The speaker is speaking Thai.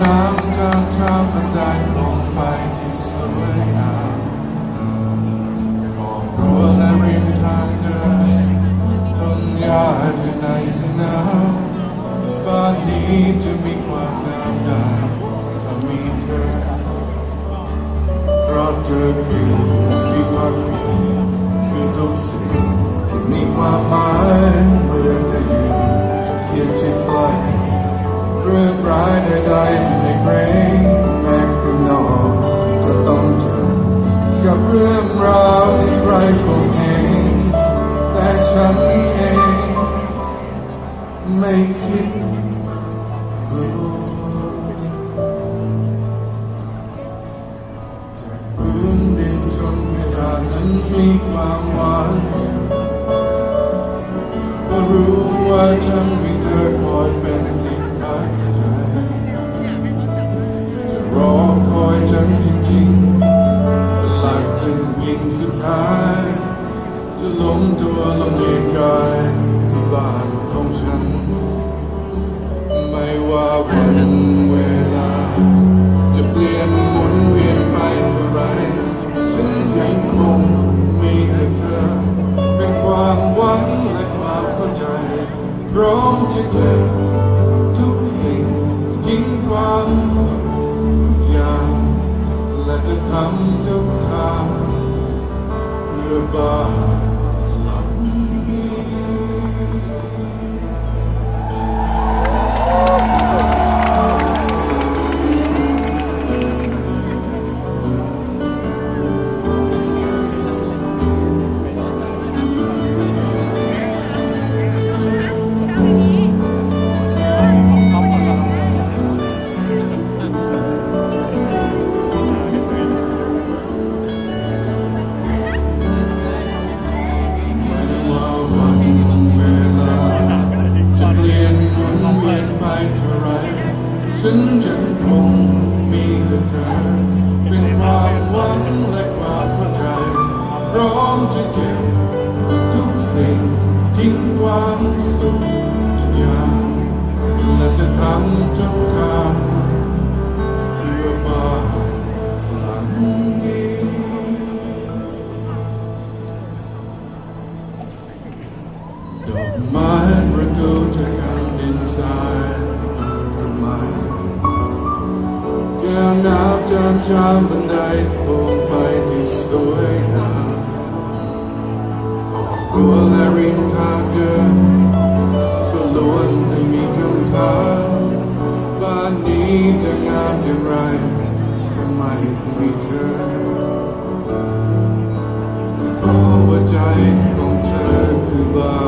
น้ำจามชามบันไดโคมไฟที่สวยงามขอบรัวและริมทางเดินต้นหญ้าอยู่ในสนามบ้านนี้จะมีความงามได้ถ้ามีเธอเพราะเธอคือายไม่เกรงแม้ข้างนอกจะต้องเจอกับเรื่องราวที่ใครคงเห็นแต่ฉันเองไม่คิดกลัวจากพื้นดินจนเพดานนั้นมีความหวานอยู่ก็รู้ว่าฉันมีเธอคอยเป็น สุดท้าย จะลงตัวลงเองกายที่บ้านของฉัน ไม่ว่าวันเวลา จะเปลี่ยนหมุนเวียนไปเท่าไรฉันยังคงมีแต่เธอ เป็นความหวังและความเข้าใจ พร้อมจะเก็บทุกสิ่งทิ้งความสุขอย่างและจะทำทุกทาง เฉันยังคงมีแต่เธอ เป็นความหวังและความเข้าใจพร้อมจะเก็บทุกสิ่งทิ้งความสุขทุกอย่างและจะทำทุกทางเพื่อบ้านหลังนี้ ดอกไม้ประตูจากกันดินทรายต้นไม้แก้ว น้ำจามบันไดโคมไฟที่สวยงามครอบครัวและริมทางเดินก็ล้วนจะมีคำถามบ้านนี้จะงามอย่างไรทำไมมีเธอเพราะว่าใจของเธอคือบ้าน